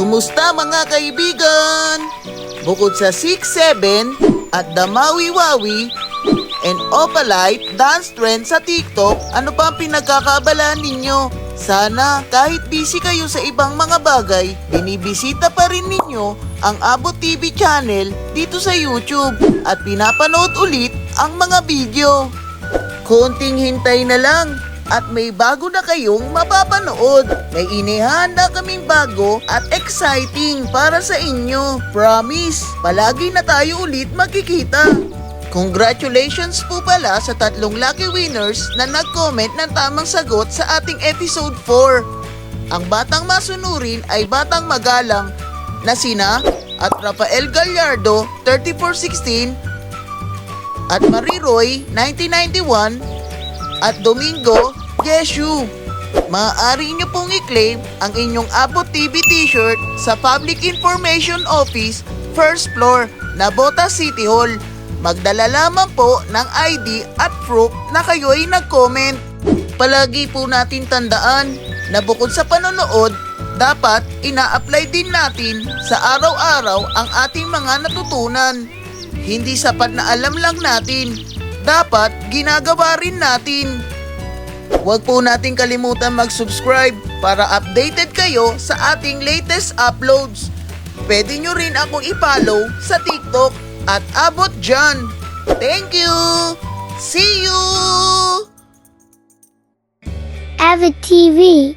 Kamusta mga kaibigan? Bukod sa 6-7 at the Maui Wawi and Opalite dance trend sa TikTok, ano pa ang pinagkakabalaan ninyo? Sana kahit busy kayo sa ibang mga bagay, binibisita pa rin ninyo ang Abot TV channel dito sa YouTube at pinapanood ulit ang mga video. Konting hintay na lang at may bago na kayong mapapanood. May inihanda kaming bago at exciting para sa inyo. Promise, palagi na tayo ulit magkikita. Congratulations po pala sa tatlong lucky winners na nag-comment ng tamang sagot sa ating episode 4. Ang batang masunurin ay batang magalang na sina at Rafael Gallardo 3416 at Marie Roy 1991 at Domingo Jeshu. Maaari niyo pong i-claim ang inyong Abot TV t-shirt sa Public Information Office, first floor, Nabota City Hall. Magdala lamang po ng ID at proof na kayo ay nag-comment. Palagi po natin tandaan na bukod sa panonood, dapat ina-apply din natin sa araw-araw ang ating mga natutunan. Hindi sapat na alam lang natin, dapat ginagawa rin natin. Huwag po nating kalimutan mag-subscribe para updated kayo sa ating latest uploads. Pwede nyo rin akong i-follow sa TikTok at Abot John. Thank you! See you! Avid TV.